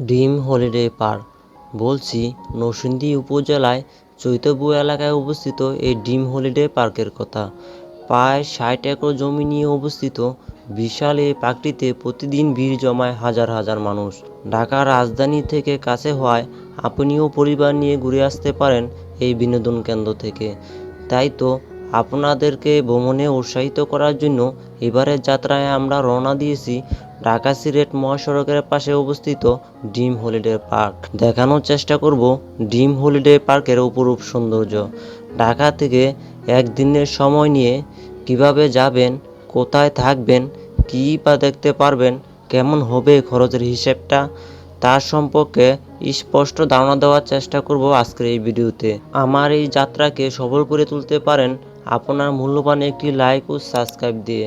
Dream holiday park বলছি, নরসিংদী উপজেলায় চৈতবু এলাকায় অবস্থিত এই ড্রিম হলিডে পার্কের কথা। প্রায় ষাট একর জমি নিয়ে অবস্থিত বিশাল এই পার্কটিতে প্রতিদিন ভিড় জমায় হাজার হাজার মানুষ। ঢাকা রাজধানী থেকে কাছে হওয়ায় আপনিও পরিবার নিয়ে ঘুরে আসতে পারেন এই বিনোদন কেন্দ্র থেকে। তাই তো আপনাদেরকে ভ্রমণে উৎসাহিত করার জন্য এবারের যাত্রায় আমরা রওনা দিয়েছি ঢাকা সিলেট মহাসড়কের পাশে অবস্থিত ড্রিম হলিডে পার্ক। দেখানোর চেষ্টা করব ড্রিম হলিডে পার্কের অপরূপ সৌন্দর্য। ঢাকা থেকে একদিনের সময় নিয়ে কীভাবে যাবেন, কোথায় থাকবেন, কী বা দেখতে পারবেন, কেমন হবে খরচের হিসেবটা তার সম্পর্কে স্পষ্ট ধারণা দেওয়ার চেষ্টা করব আজকের এই ভিডিওতে। আমার এই যাত্রাকে সফল করে তুলতে পারেন আপনার মূল্যবান একটি লাইক ও সাবস্ক্রাইব দিয়ে।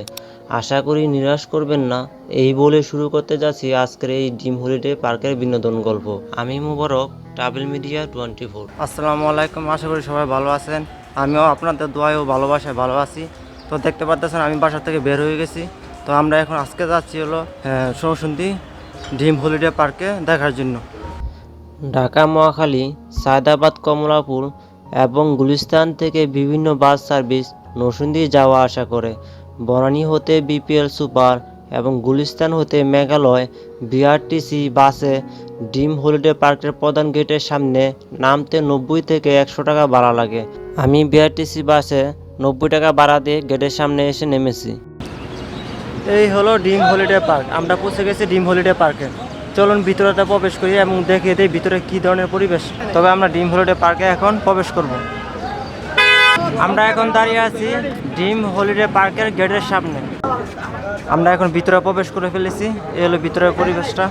আশা করি নিরাশ করবেন না। এই বলে শুরু করতে যাচ্ছি আজকের এই ডিম হলিডে পার্কের বিনোদন গল্প। আমি Mubarak travel media twenty four আসসালামু আলাইকুম আশা করি সবাই ভালো আছেন। আমিও আপনাদের দোয়ায় ও ভালোবাসায় ভালো আছি। তো দেখতে পাচ্ছেন আমি বাসা থেকে বের হয়ে গেছি। তো আমরা এখন আজকে যাচ্ছি হলো সৌসুন্দি ড্রিম হলিডে পার্কে দেখার জন্য। ঢাকা মহাখালী সায়দাবাদ কমলাপুর এবং গুলিস্তান থেকে বিভিন্ন বাস সার্ভিস নরসিংদী যাওয়া আসা করে। বনানী হতে বিপিএল সুপার এবং গুলিস্তান হতে মেঘালয় বিআরটিসি বাসে ড্রিম হলিডে পার্কের প্রধান গেটের সামনে নামতে নব্বই থেকে একশো টাকা ভাড়া লাগে। আমি বিআরটিসি বাসে নব্বই টাকা ভাড়া দিয়ে গেটের সামনে এসে নেমেছি। এই হলো ড্রিম হলিডে পার্ক। আমরা পৌঁছে গেছি ড্রিম হলিডে পার্কে। চলুন ভিতরেতে প্রবেশ করি এবং দেখিয়ে দিই ভিতরে কি ধরনের পরিবেশ। তবে আমরা ডিম হলিডে পার্কে এখন প্রবেশ করব। আমরা এখন দাঁড়িয়ে আছি ডিম হলিডে পার্কের গেটের সামনে। আমরা এখন ভিতরে প্রবেশ করে ফেলেছি। এ হলো ভিতরের পরিবেশটা।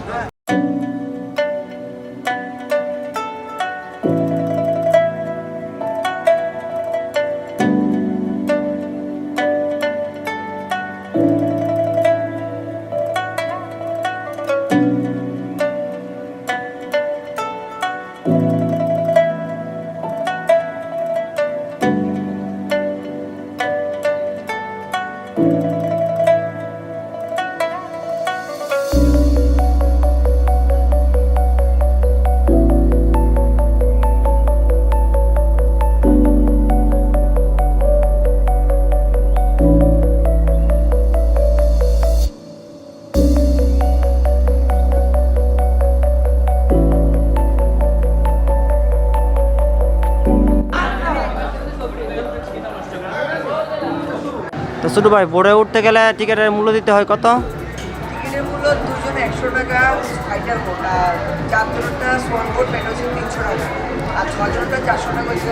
ছোটো ভাই বোর্ডে উঠতে গেলে টিকিটের মূল্য দিতে হয় কত? টিকিটের মূল্য দুজন একশো টাকা ফাইটার বোর্ড আর চারজনটা সোয়ান বোর্ড পেট হচ্ছে তিনশো টাকা। আর ছজনটা চারশো টাকা হচ্ছে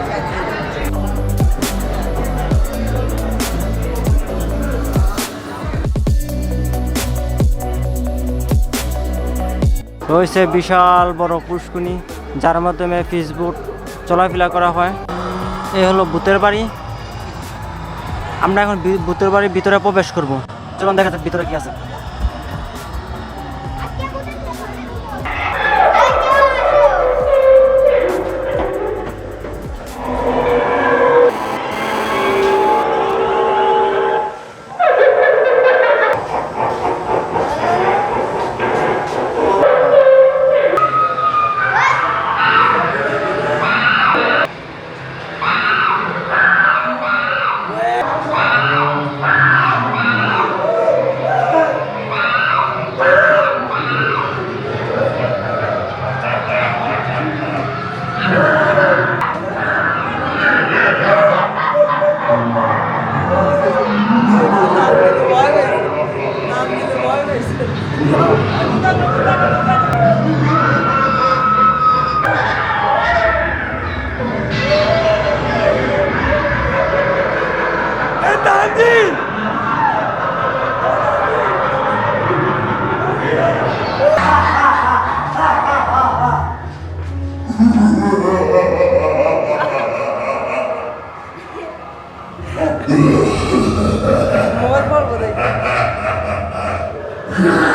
রয়েছে বিশাল বড় পুষ্কুনি যার মাধ্যমে ফেসবুক চলাফেরা করা হয়। এই হলো ভূতের বাড়ি। আমরা এখন ভূতের বাড়ির ভিতরে প্রবেশ করব। চলুন দেখা যাক ভিতরে কি আছে। Yeah.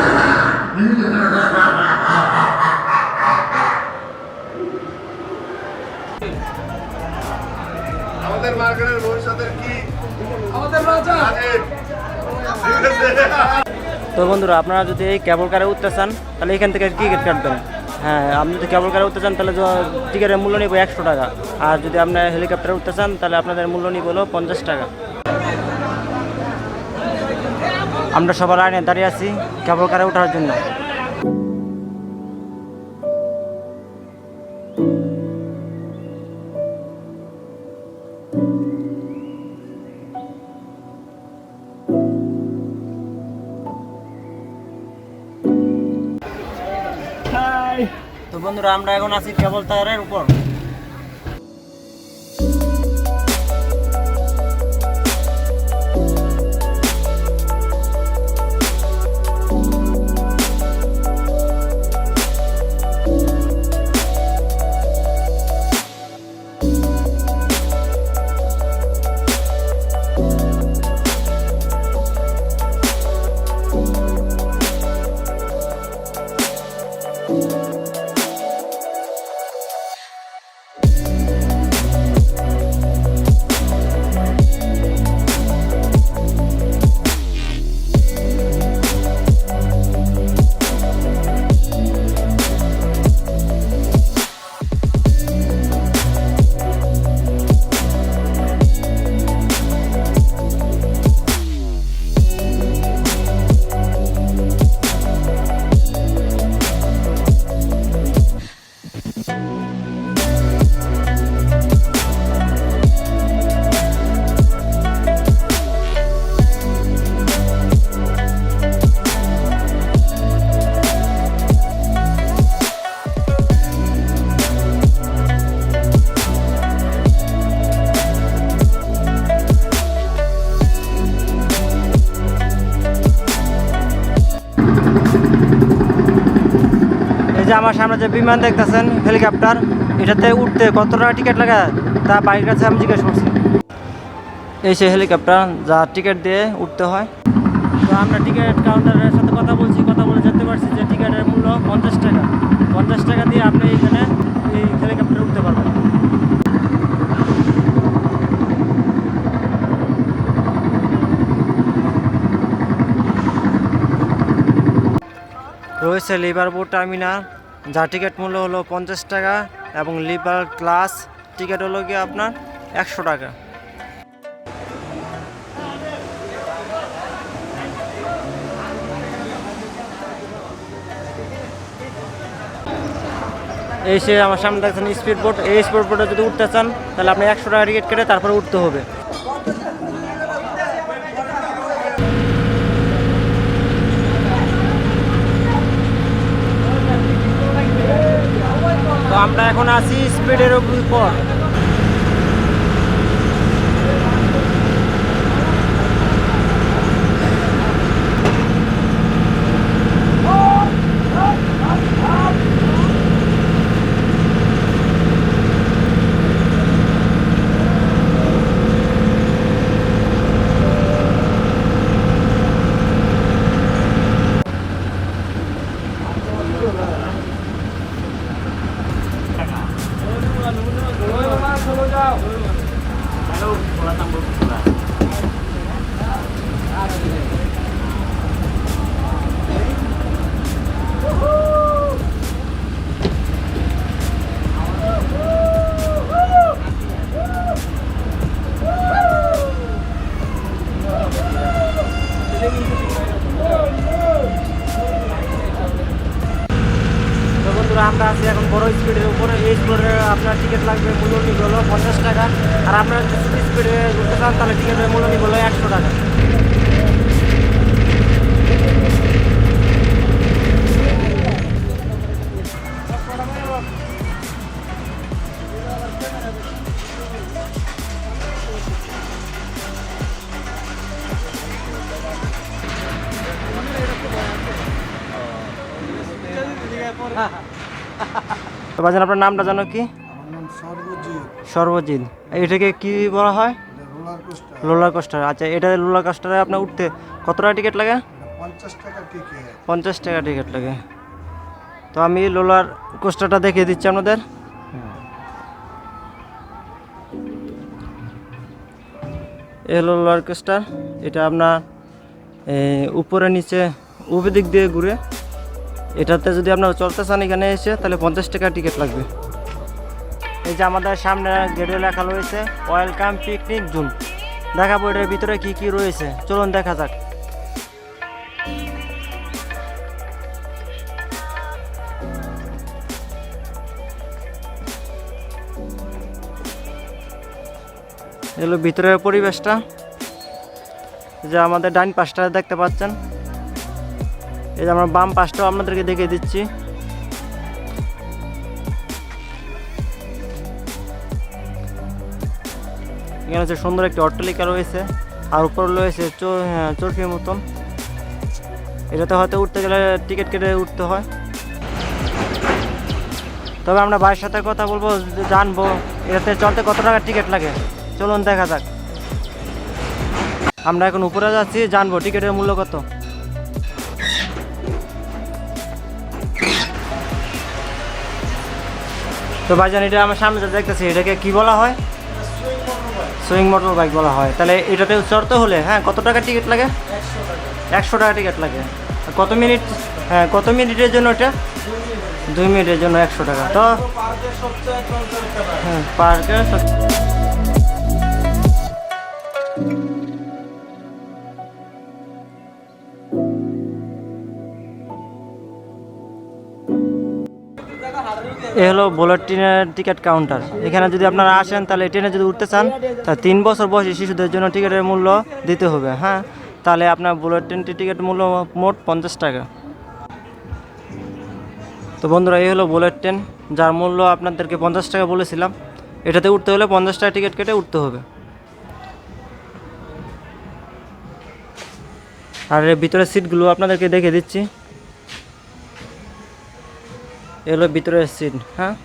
তো বন্ধুরা, আপনারা যদি এই কেবল কারে উঠতে চান, তাহলে এখান থেকে টিকিট কাটবেন। হ্যাঁ আপনি যদি কেবল কারে উঠতে চান, তাহলে টিকিটের মূল্য নিব একশো টাকা। আর যদি আপনার হেলিকপ্টারে উঠতে চান, তাহলে আপনাদের মূল্য নিব হলো পঞ্চাশ টাকা। আমরা সবার লাইনে দাঁড়িয়ে আছি কেবল কারে উঠার জন্য। বন্ধুরা আমরা এখন আছি কেবল তারের উপর। যে আমার সামনে যে বিমান দেখতেছেন, হেলিকপ্টার, এটাতে উঠতে কত টাকা টিকিট লাগে? তা বাড়ির কাছে আমি জিজ্ঞেস করছি। এই সে হেলিকপ্টার যা টিকিট দিয়ে উঠতে হয়। তো আমরা টিকিট কাউন্টারের সাথে কথা বলছি, কথা বলে জানতে পারছি যে টিকিটের মূল্য পঞ্চাশ টাকা। পঞ্চাশ টাকা দিয়ে আপনি এখানে এই হেলিকপ্টারে উঠতে পারবেন। রয়েছে লিভারপুল টার্মিনাল। যার টিকিট মূল্য হলো পঞ্চাশ টাকা এবং লিভার ক্লাস টিকিট হলো গিয়ে আপনার একশো টাকা। এই সে আমার সামনে দেখছেন স্পিড বোট এই স্পিড বোটে যদি উঠতে চান, তাহলে আপনি একশো টাকা টিকিট কেটে তারপরে উঠতে হবে। তো আমরা এখন আছি স্পিডের উপর তো বাজান আপনার নামটা জানো কি? সর্বজিৎ। এটাকে কি বলা হয়? Roller coaster. আচ্ছা এটা রোলার কোস্টারে আপনার উঠতে কত টাকা টিকিট লাগে? পঞ্চাশ টাকা টিকিট। পঞ্চাশ টাকা টিকিট লাগে। তো আমি রোলার কোস্টারটা দেখিয়ে দিচ্ছি আপনাদের। এ হলো রোলার কোস্টার এটা আপনার উপরে নিচে দিক দিয়ে ঘুরে এটাতে যদি আপনারা চলতে চান এখানে এসে, তাহলে পঞ্চাশ টাকা টিকিট লাগবে। এই যে আমাদের সামনে গেটে লেখা রয়েছে ওয়েলকাম পিকনিক জোন। দেখাবো এটার ভিতরে কি কি রয়েছে। চলুন দেখা যাক। এগুলো ভিতরের পরিবেশটা। যে আমাদের ডাইন পাশটা দেখতে পাচ্ছেন। এই যে আমরা বাম পাশটাও আপনাদেরকে দেখিয়ে দিচ্ছি। এখানে হচ্ছে সুন্দর একটি অট্টালিকা রয়েছে আর উপর রয়েছে হ্যাঁ, চরকির মতন। এটাতে হয়তো উঠতে গেলে টিকিট কেটে উঠতে হয়। তবে আমরা ভাইয়ের সাথে কথা বলব জানব এটাতে চলতে কত টাকা টিকিট লাগে? চলুন দেখা যাক। আমরা এখন উপরে যাচ্ছি জানব টিকিটের মূল্য কত। তো ভাইজান, এটা আমার সামনে যেটা দেখতেছি, এটাকে কি বলা হয়? সুইং মোটর বাইক বলা হয়। তাহলে এটাতে চড়তে হলে হ্যাঁ কত টাকা টিকিট লাগে? একশো টাকা টিকিট লাগে। কত মিনিট হ্যাঁ কত মিনিটের জন্য এটা? দুই মিনিটের জন্য একশো টাকা। তো হ্যাঁ পার্কে এ হলো বুলেট ট্রেনের টিকিট কাউন্টার এখানে যদি আপনারা আসেন, তাহলে ট্রেনে যদি উঠতে চান তা তিন বছর বয়সী শিশুদের জন্য টিকিটের মূল্য দিতে হবে হ্যাঁ? তাহলে আপনার বুলেট ট্রেনটি টিকিট মূল্য মোট পঞ্চাশ টাকা। তো বন্ধুরা, এই হলো বুলেট ট্রেন যার মূল্য আপনাদেরকে পঞ্চাশ টাকা বলেছিলাম। এটাতে উঠতে হলে পঞ্চাশ টাকা টিকিট কেটে উঠতে হবে। আর এর ভিতরের সিটগুলো আপনাদেরকে দেখে দিচ্ছি। এগুলো ভিতরের সিন হ্যাঁ?